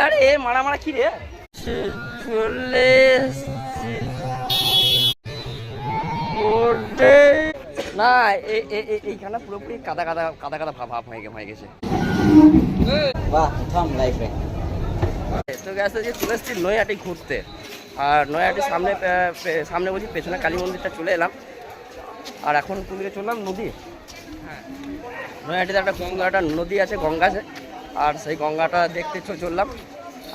আরে এ মারা মারা কি রে? চলে না এ- এ- এ- এইখানে পুরোপুরি কাদা কাদা কাদা কাদা ভাব ভাব হয়ে হয়ে গেছে। বাহ প্রথম লাইফে তো গেছে যে চলে এসেছি নৈহাটি ঘুরতে। আর নৈহাটির সামনে সামনে বলছি পেছনে কালী মন্দিরটা চলে এলাম। আর এখন দিকে চললাম নদী নৈহাটিতে একটা গঙ্গা একটা নদী আছে গঙ্গা আছে। আর সেই গঙ্গাটা দেখতে চললাম।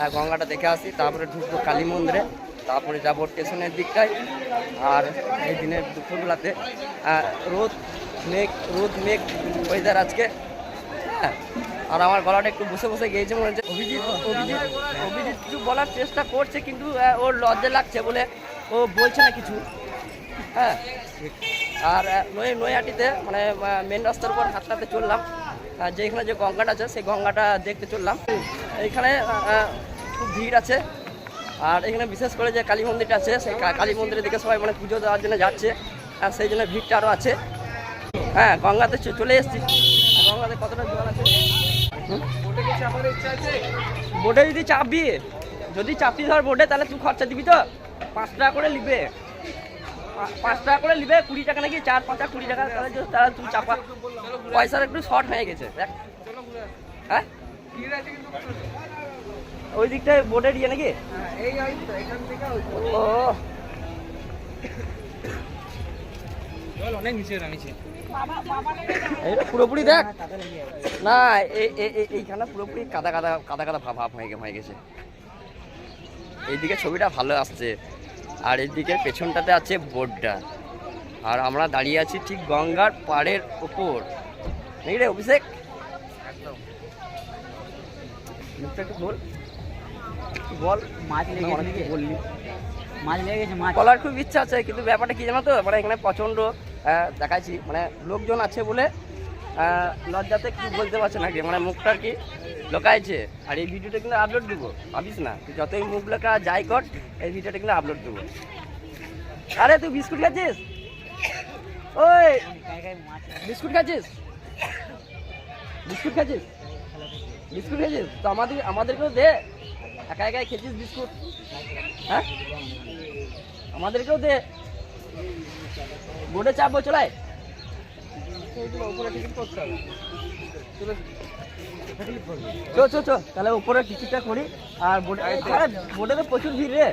আর গঙ্গাটা দেখে আসি তারপরে ঢুকবো কালী মন্দিরে। তারপরে যাব স্টেশনের দিকটায়। আর এই দিনের দুপুরবেলাতে রোদ মেঘ রোদ মেঘ ওয়েদার আজকে হ্যাঁ। আর আমার গলাটা একটু বসে বসে গিয়েছে মনে হচ্ছে। অভিজিৎ অভিজিৎ অভিজিৎ কিছু বলার চেষ্টা করছে কিন্তু ওর লজ্জা লাগছে বলে ও বলছে না কিছু। হ্যাঁ। আর আহ, নৈ নৈহাটিতে মানে মেন রাস্তার উপর হাঁটতে চললাম। যেখানে যে গঙ্গাটা আছে সেই গঙ্গাটা দেখতে চললাম। আহ, খুব ভিড় আছে। আর এখানে বিশেষ করে যে কালী মন্দিরটা আছে সেই কালী মন্দিরের দিকে সবাই মানে পুজো দেওয়ার জন্য যাচ্ছে। আর সেই জন্য ভিড়টা আরও আছে। হ্যাঁ গঙ্গাতে চলে এসেছি। গঙ্গাতে কতটা জল আছে? বোটে যদি চাপবি যদি চাপবি ধর বোটে তাহলে তুই খরচা দিবি তো? পাঁচ টাকা করে নিবে। পাঁচ টাকা করে নিবে, কুড়ি টাকা নাকি চার পাঁচটা কুড়ি টাকা যদি- তুই চাপা। পয়সার একটু শর্ট হয়ে গেছে, দেখ। হ্যাঁ? ওই দিকটায় বোটের ইয়ে নাকি? ও। পুরোপুরি দেখ। না এইখানে পুরোপুরি কাদা কাদা কাদা কাদা ভাব হয়ে গেছে। এইদিকে ছবিটা ভালো আসছে। আর এদিকে পেছনটাতে আছে বোর্ডটা আর আমরা দাঁড়িয়ে আছি ঠিক গঙ্গার পাড়ের ওপর। নাকি রে অভিষেক। কি বল মাছ লেগে না, গেছে অনেক নাকি? কিছু বললি। মাছ লেগে গেছে মাছ। বলার খুব ইচ্ছা আছে কিন্তু ব্যাপারটা কি জানো তো? মানে এখানে প্রচণ্ড আহ, দেখাচ্ছি। মানে লোকজন আছে বলে আহ, লজ্জাতে কিছু বলতে পারছে না কি? মানে মুখটা আর কি লোকাইছে আর এই ভিডিওটা কিন্তু আপলোড দেবো, ভাবিস না? তুই যতই মুখ লেখা যাই কর, এই ভিডিওটা কিন্তু আপলোড দেবো। আরে, তুই বিস্কুট খাচ্ছিস? ওই, বিস্কুট খাচ্ছিস? বিস্কুট খাচ্ছিস? বিস্কুট খেয়েছিস তো আমাদের, আমাদেরকেও দে। একা একাই খেয়েছিস বিস্কুট? হ্যাঁ? আমাদেরকেও দে। বোর্ডে চাপবো চলায় চো চো চো তাহলে উপরে টিকিটটা করি আর বোর্ডে তো প্রচুর ভিড় রে।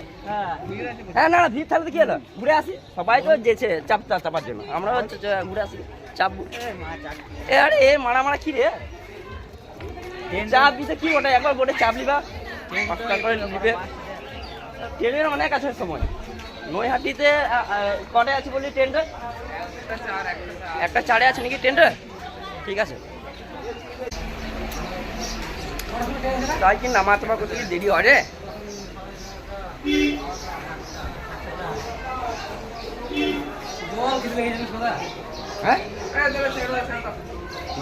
হ্যাঁ না ভিড় থাকলে কি হলো? ঘুরে আসি। সবাই তো যেছে চাপ চাপ চাপার জন্য। আমরা ঘুরে আসি। চাপবো এ, আরে, এ, মারা মারা, কি রে? চাপ দিতে কি ওটা একবার বোটে চাপ লিবা পাঁচ টাকা করে নিবে। ট্রেনের অনেক আছে সময়। নৈহাটিতে কটায় আছে বলি ট্রেনটা? একটা চারে আছে নাকি ট্রেনটা ঠিক আছে। তাই কি নামা তোমার করতে দেরি হয় রে? হ্যাঁ?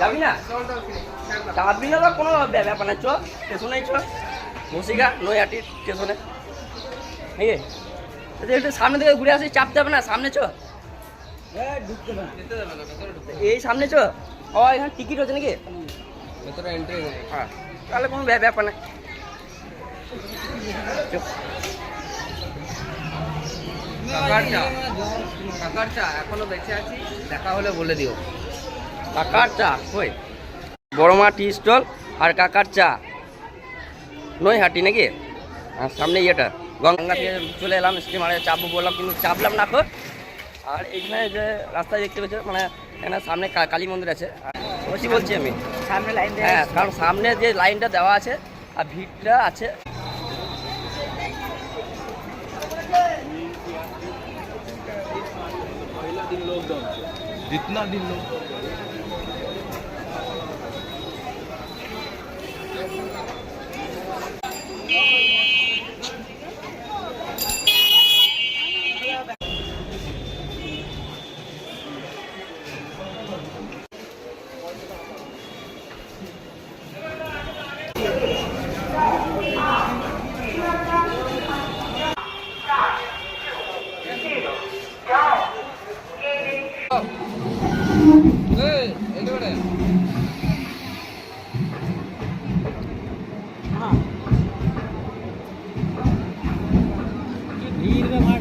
যাবি না? চাপবি না কোনো ব্যাপার না চ, স্টেশনেই চ। বসিগা নৈহাটি স্টেশনে। নাকি একটু সামনে থেকে ঘুরে আসি, চাপ হবে না, সামনে চ। এই সামনে চ। ও এখানে টিকিট হচ্ছে নাকি? ভেতরে এন্ট্রি হ্যাঁ। তাহলে কোনো ব্যা- ব্যাপার না চ। কাকার চা। কাকার এখনও বেঁচে আছি। দেখা হলে বলে দিও। কাকার চা কই? বড় মা টি স্টল আর কাকার চা। নৈহাটি নাকি? আর সামনে ইয়েটা। গঙ্গা থেকে চলে এলাম স্টিমারে চাপবো বললাম কিন্তু চাপলাম না এখন আর এইখানে যে রাস্তায় দেখতে পেয়েছে মানে এখানে সামনে কা- কালী মন্দির আছে আর বলছি বলছি আমি সামনে লাইন হ্যাঁ কারণ সামনে যে লাইনটা দেওয়া আছে আর ভিড়টা আছে जितना दिन लोग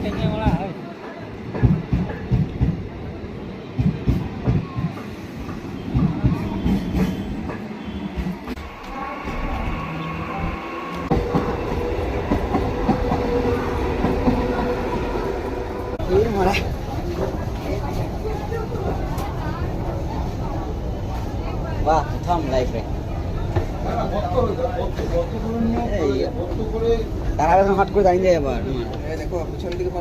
ತೆಂಗಿನ ಮರ Wow, Tom Life. है এখন তারা হট করে দাঁড়িয়ে যায় আবার দেখো পিছনের দিকে